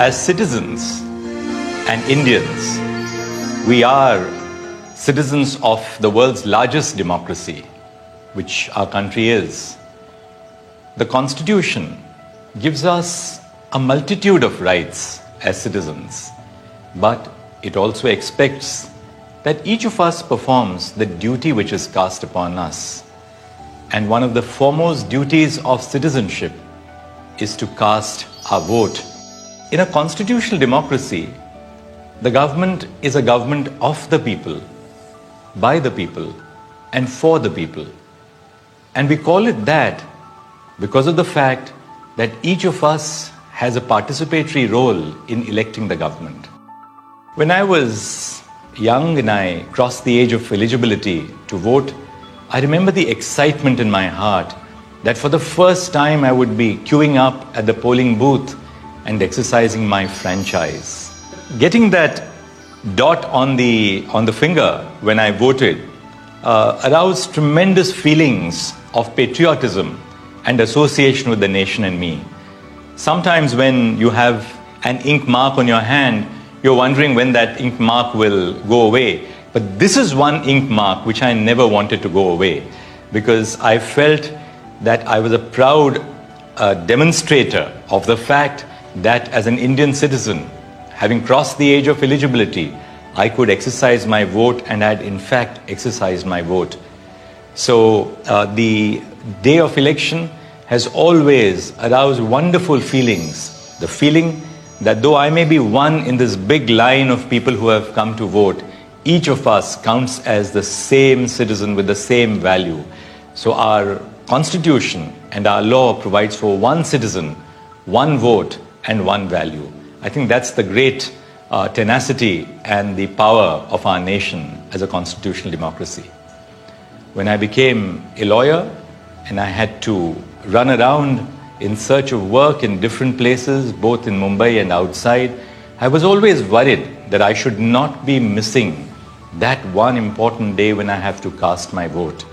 as citizens and Indians, we are citizens of the world's largest democracy, which our country is. The Constitution gives us a multitude of rights as citizens, but it also expects that each of us performs the duty which is cast upon us. And one of the foremost duties of citizenship is to cast our vote. In a constitutional democracy, the government is a government of the people, by the people, and for the people. And we call it that because of the fact that each of us has a participatory role in electing the government. When I was young and I crossed the age of eligibility to vote, I remember the excitement in my heart that for the first time I would be queuing up at the polling booth and exercising my franchise. Getting that dot on the, on the finger when I voted uh, aroused tremendous feelings of patriotism and association with the nation and me. Sometimes when you have an ink mark on your hand, you're wondering when that ink mark will go away. But this is one ink mark which I never wanted to go away because I felt that I was a proud uh, demonstrator of the fact that as an Indian citizen, having crossed the age of eligibility, I could exercise my vote and had in fact exercised my vote. So uh, the day of election has always aroused wonderful feelings. The feeling that though I may be one in this big line of people who have come to vote, each of us counts as the same citizen with the same value. So our constitution and our law provides for one citizen, one vote, and one value. I think that's the great uh, tenacity and the power of our nation as a constitutional democracy. When I became a lawyer and I had to run around in search of work in different places, both in Mumbai and outside, I was always worried that I should not be missing that one important day when I have to cast my vote.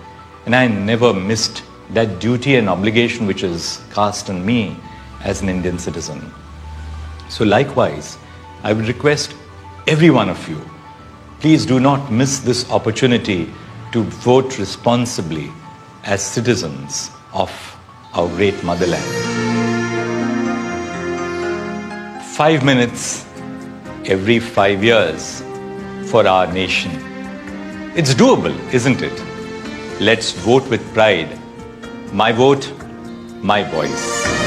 And I never missed that duty and obligation which is cast on me as an Indian citizen. So, likewise, I would request every one of you please do not miss this opportunity to vote responsibly as citizens of our great motherland. Five minutes every five years for our nation. It's doable, isn't it? Let's vote with pride. My vote, my voice.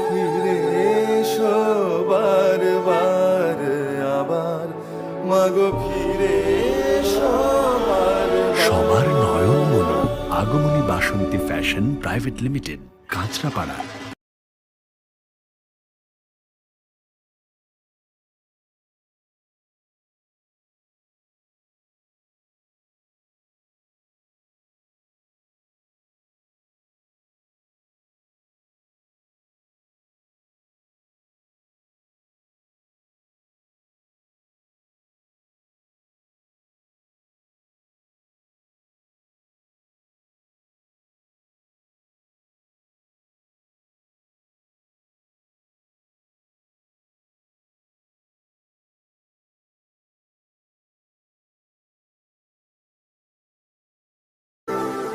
Agamani Basanti fashion private limited Kanchrapara.